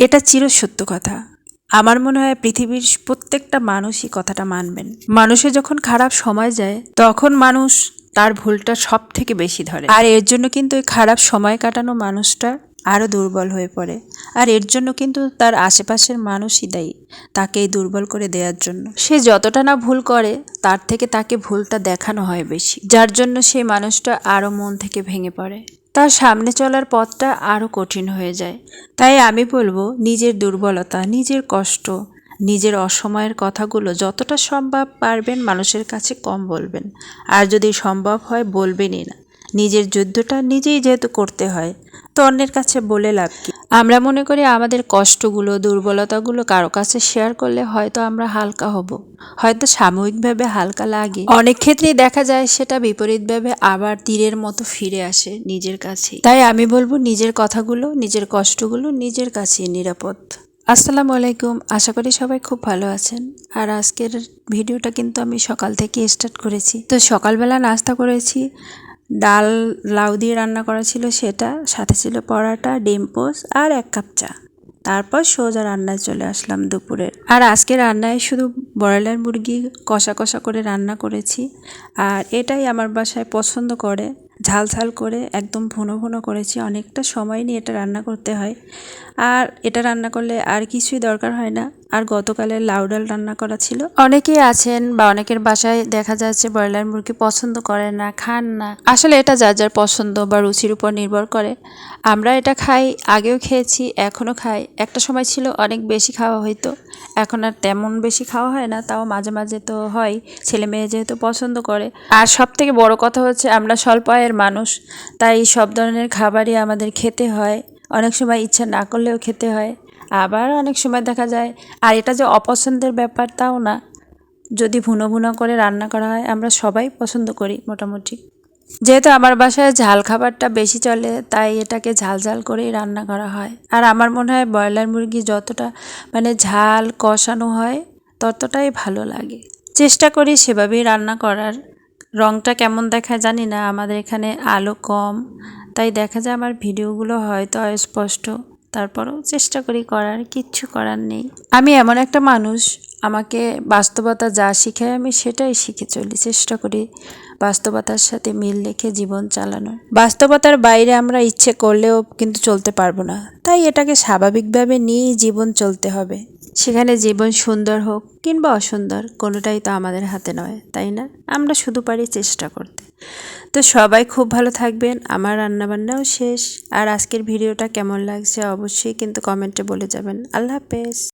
এটা চিরসত্য কথা। আমার মনে হয় পৃথিবীর প্রত্যেকটা মানুষই কথাটা মানবেন। মানুষে যখন খারাপ সময় যায়, তখন মানুষ তার ভুলটা সব থেকে বেশি ধরে। আর এর জন্য কিন্তু ওই খারাপ সময় কাটানো মানুষটা আরও দুর্বল হয়ে পড়ে। আর এর জন্য কিন্তু তার আশেপাশের মানুষই দায়ী তাকে দুর্বল করে দেওয়ার জন্য। সে যতটা না ভুল করে, তার থেকে তাকে ভুলটা দেখানো হয় বেশি। যার জন্য সেই মানুষটা আরও মন থেকে ভেঙে পড়ে। তার সামনে চলার পথটা আরও কঠিন হয়ে যায়। তাই আমি বলব, নিজের দুর্বলতা, নিজের কষ্ট, নিজের অসময়ের কথাগুলো যতটা সম্ভব পারবেন মানুষের কাছে কম বলবেন। আর যদি সম্ভব হয়, বলবেনই না। নিজের যুদ্ধটা নিজেই যেহেতু করতে হয়, তো অন্যের কাছে বলে লাভ কি? আমরা মনে করি আমাদের কষ্টগুলো, দুর্বলতাগুলো কারও কাছে শেয়ার করলে হয়তো আমরা হালকা হব। হয়তো সাময়িকভাবে হালকা লাগে। অনেক ক্ষেত্রেই দেখা যায় সেটা বিপরীতভাবে আবার তীরের মতো ফিরে আসে নিজের কাছে তাই আমি বলব নিজের কথাগুলো, নিজের কষ্টগুলো নিজের কাছেই নিরাপদ। আসসালামু আলাইকুম। আশা করি সবাই খুব ভালো আছেন। আর আজকের ভিডিওটা কিন্তু আমি সকাল থেকে স্টার্ট করেছি। তো সকালবেলা নাস্তা করেছি। ডাল, লাউ দিয়ে রান্না করা ছিল সেটা, সাথে ছিল পরাটা, ডিম পোস আর এক কাপ চা। তারপর সোজা রান্নায় চলে আসলাম দুপুরের আর আজকে রান্নায় শুধু ব্রয়লার মুরগি কষা কষা করে রান্না করেছি, আর এটাই আমার বাসায় পছন্দ করে। ঝাল ঝাল করে একদম ভুনো ভুনো করেছি। অনেকটা সময় নিয়ে এটা রান্না করতে হয়। আর এটা রান্না করলে আর কিছুই দরকার হয় না। আর গতকালে লাউ ডাল রান্না করা ছিল। অনেকেই আছেন বা অনেকের বাসায় দেখা যাচ্ছে ব্রয়লার মুরগি পছন্দ করে না, খান না। আসলে এটা যার যার পছন্দ বা রুচির উপর নির্ভর করে। আমরা এটা খাই, আগেও খেয়েছি, এখনও খাই। একটা সময় ছিল অনেক বেশি খাওয়া হইতো। এখন আর তেমন বেশি খাওয়া হয় না, তাও মাঝে মাঝে তো হয়। ছেলে মেয়ে যেহেতু পছন্দ করে। আর সব থেকে বড় কথা হচ্ছে আমরা স্বল্প আয়ের মানুষ। তাই সব ধরনের খাবারই আমাদের খেতে হয়। অনেক সময় ইচ্ছা না করলেও খেতে হয়। আবার অনেক সময় দেখা যায়, আর এটা যে অপছন্দের ব্যাপার তাও না। যদি ভুনো ভুনো করে রান্না করা হয়, আমরা সবাই পছন্দ করি মোটামুটি। যেহেতু আমার বাসায় ঝাল খাবারটা বেশি চলে, তাই এটাকে ঝাল ঝাল করেই রান্না করা হয়। আর আমার মনে হয় ব্রয়লার মুরগি যতটা মানে ঝাল কষানো হয়, ততটাই ভালো লাগে। চেষ্টা করি সেভাবেই রান্না করার। রংটা কেমন দেখায় জানি না, আমাদের এখানে আলো কম। তাই দেখা যায় আমার ভিডিওগুলো হয়তো অস্পষ্ট। তারপরও চেষ্টা করি করার, কিচ্ছু করার নেই। আমি এমন একটা মানুষ আমাকে বাস্তবতা যা শিখায় আমি সেটাই শিখে চলি, চেষ্টা করি বাস্তবতার সাথে মিল রেখে জীবন চালানো বাস্তবতার বাইরে আমরা ইচ্ছে করলেও কিন্তু চলতে পারব না। তাই এটাকে স্বাভাবিকভাবে নিয়েই জীবন চলতে হবে। সেখানে জীবন সুন্দর হোক কিংবা অসুন্দর, কোনোটাই তো আমাদের হাতে নয়, তাই না? আমরা শুধু পারি চেষ্টা করতে। তো সবাই খুব ভালো থাকবেন। আমার রান্নাবান্নাও শেষ। আর আজকের ভিডিওটা কেমন লাগছে অবশ্যই কিন্তু কমেন্টে বলে যাবেন। আল্লাহ হাফেজ।